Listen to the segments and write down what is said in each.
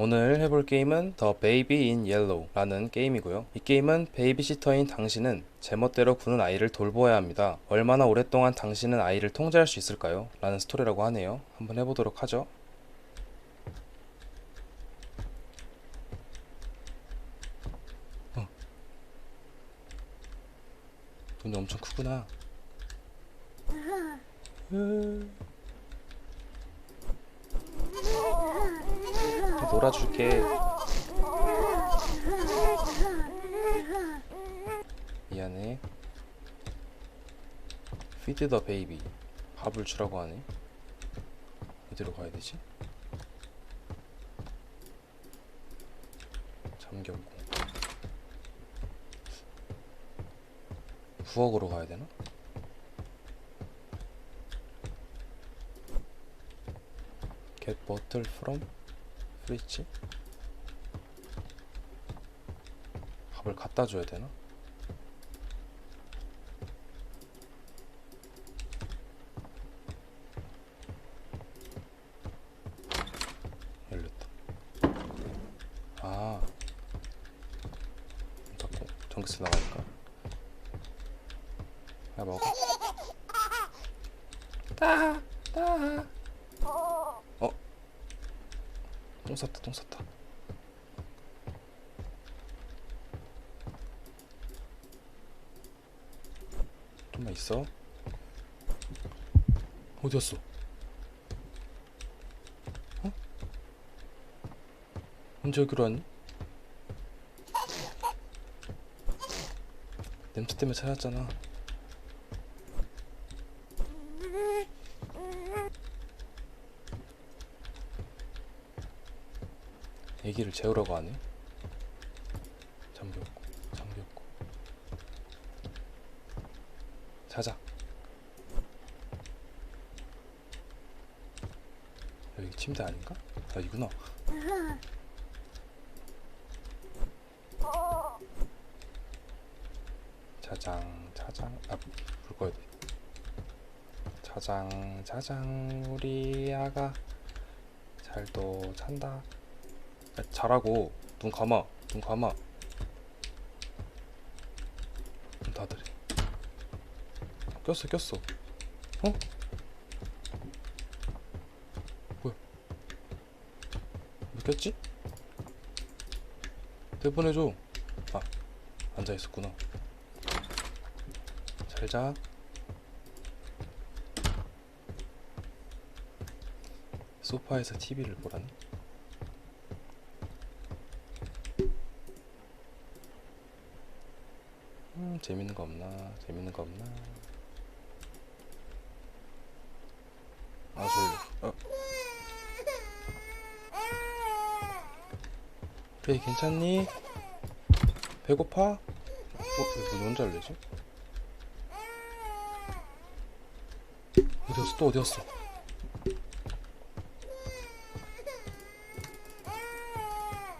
오늘 해볼 게임은 The Baby in Yellow라는 게임이고요. 이 게임은 베이비시터인 당신은 제멋대로 구는 아이를 돌보아야 합니다. 얼마나 오랫동안 당신은 아이를 통제할 수 있을까요? 라는 스토리라고 하네요. 한번 해보도록 하죠. 어. 눈이 엄청 크구나. 으. 놀아줄게. 미안해. Feed the baby. 밥을 주라고 하네. 어디로 가야 되지? 잠겼고. 부엌으로 가야 되나? Get bottle from fridge? 밥을 갖다 줘야 되나? 열렸다. 아. 문 닫고 전기세 나가니까. 야 먹어. 따, 따. 어? 똥 쌌다, 똥 쌌다. 좀만 있어. 어디 갔어? 어? 언제 여기로 왔니? 냄새 때문에 찾았잖아. 애 기를 재우라고 하네. 잠겼고, 잠겼고. 자자. 여기 침대 아닌가? 아 이구나. 자장, 자장. 아, 불 꺼야 돼. 자장, 자장, 우리 아가 잘도 잔다. 야, 자라고. 눈 감아. 눈 감아. 눈 닫으래. 꼈어, 꼈어. 어? 뭐야? 왜 꼈지? 내보내줘. 아, 앉아 있었구나. 잘 자. 소파에서 TV를 보라니? 음, 재밌는 거 없나? 재밌는 거 없나? 아, 졸려. 어. 베이 괜찮니? 배고파? 어, 왜 혼자 열리지? 어디였어? 또 어디였어?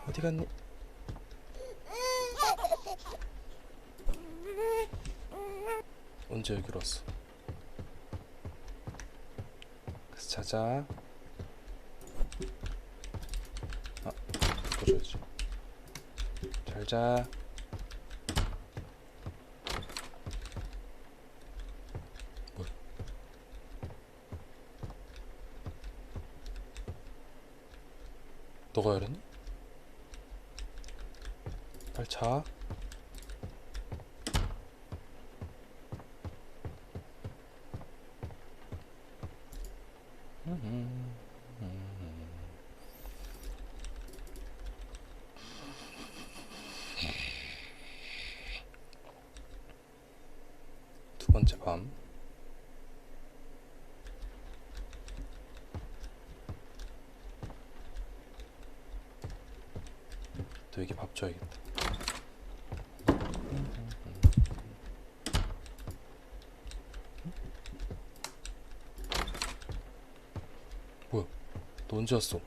어디 갔니? 언제 여기로 왔어? 그래서 자자. 아, 바꿔줘야지. 잘 자. 너가 열었니? 빨리 자. 두 번째 밤. 또 여기 밥 줘야겠다. 뭐야? 너 언제 왔어?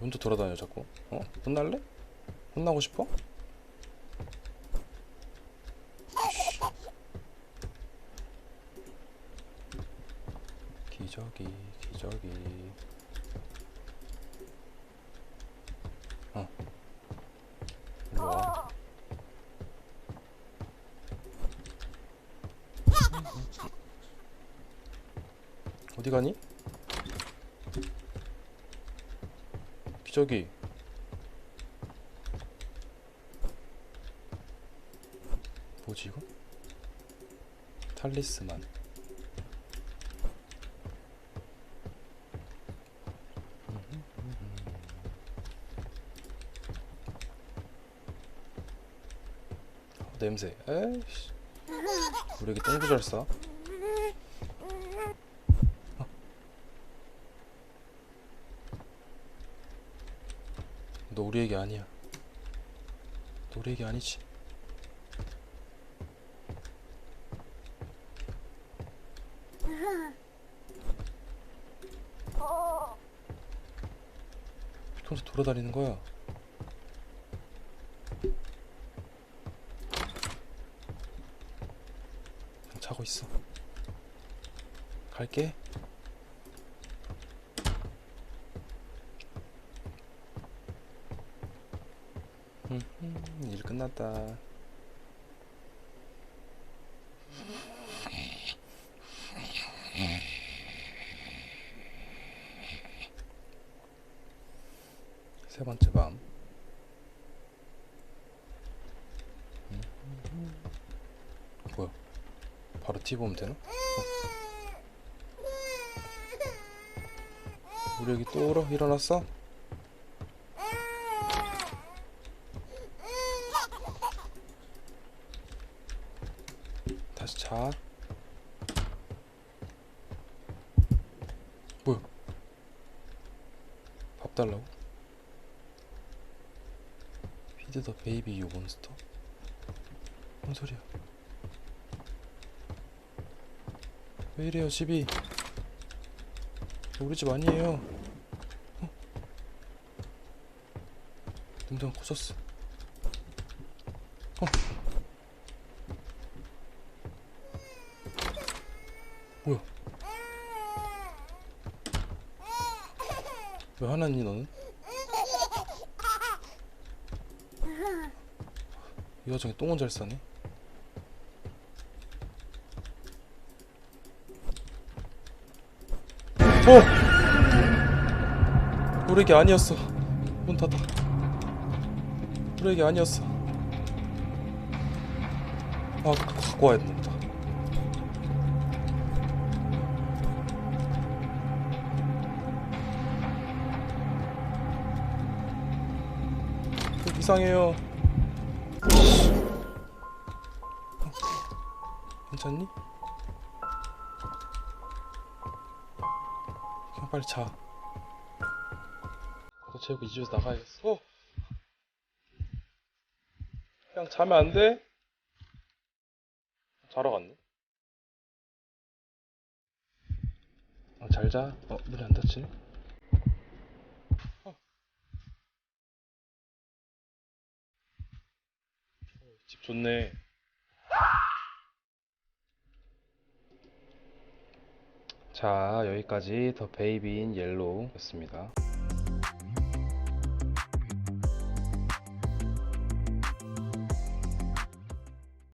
혼자 돌아다녀 자꾸. 어? 혼날래? 혼나고 싶어? 키 기저귀 기저귀 어 일로와 어디 가니? 기 저귀 뭐지 이거? 탈리스만 어, 냄새 에이씨 우리 여기 똥도 잘 싸? 너 우리 애기 아니야. 너 우리 애기 아니지? 혼자 돌아다니는 거야? 자고 있어. 갈게 끝났다 세 번째 밤 음, 뭐야 바로 TV 보면 되나? 어. 우리 여기 또 울어? 일어났어? 다시 자 뭐야 밥 달라고? 피드 더 베이비 유 몬스터? 뭔 소리야 왜 이래요 집이 우리 집 아니에요 어? 능동 고쳤어 어? 뭐야 왜 화났니 너는? 이 와중에 똥은 잘 싸네. 어! 우리 게 아니었어. 문 닫아. 우리 게 아니었어. 아 갖고 와야 된다 이상해요 괜찮니? 그냥 빨리 자. 너 재우고 이 집에서 나가야겠어. 어? 그냥 자면 안 돼? 자러 갔네. 어, 잘 자. 어, 문이 안 닫히네. 집 좋네. 자, 여기까지 더 베이비 인 옐로우였습니다.